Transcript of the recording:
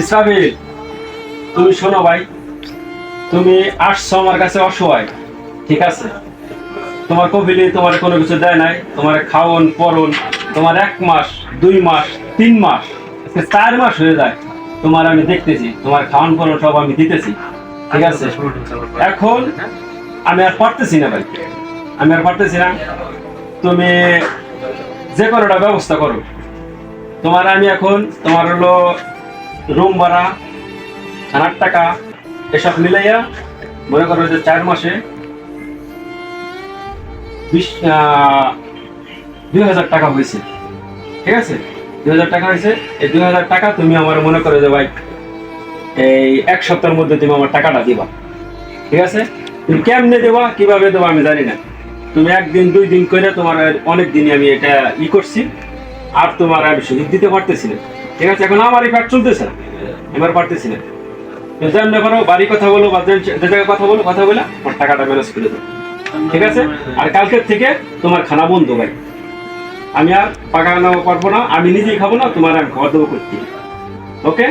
ইসরাফিল, তুমি শোনো ভাই, তুমি আসছো আমার কাছে অসহায়, ঠিক আছে? তোমার কবিলি তোমার কোনো কিছু দেয় নাই, তোমার খাওয়ন পরন, তোমার এক মাস, দুই মাস, তিন মাস চার মাস হয়ে যায়, তোমার আমি দেখতেছি, তোমার খাওয়ান পরন সব আমি দিতেছি, ঠিক আছে? এখন আমি আর পারতেছি না ভাই, আমি আর পারতেছি না। তুমি যে কোনোটা ব্যবস্থা করো। তোমার আমি এখন, তোমার হলো রুম ভাড়া, খানার টাকা, এসব মিলাইয়া মনে করো যে চার মাসে বিশ দুই হাজার টাকা হয়েছে। ঠিক আছে? দুই হাজার টাকা হয়েছে। এই দুই হাজার টাকা তুমি আমার মনে করো যে, ভাই, এই এক সপ্তাহের মধ্যে তুমি আমার টাকাটা দিবা। ঠিক আছে? তুমি কেমনে দেবা, কীভাবে দেবা আমি জানি না। তুমি একদিন, দুই দিন করে তোমার অনেক দিনই আমি এটা ই করছি। আর তোমার আমি সুযোগ দিতে পারতেছি ঠিক আছে, এখন আমার এই ফ্যাট চলতেছে না। এবার পারতেছি করো বাড়ি কথা বলো জায়গায় কথা বলো, কথা বলে আমার টাকাটা ম্যানেজ করে দেবো। ঠিক আছে? আর কালকের থেকে তোমার খানা বন্ধ ভাই। আমি আর পাকা পাকানো পারব না, আমি নিজেই খাব না, তোমার আমি খাওয়া দেবো করতে। ওকে?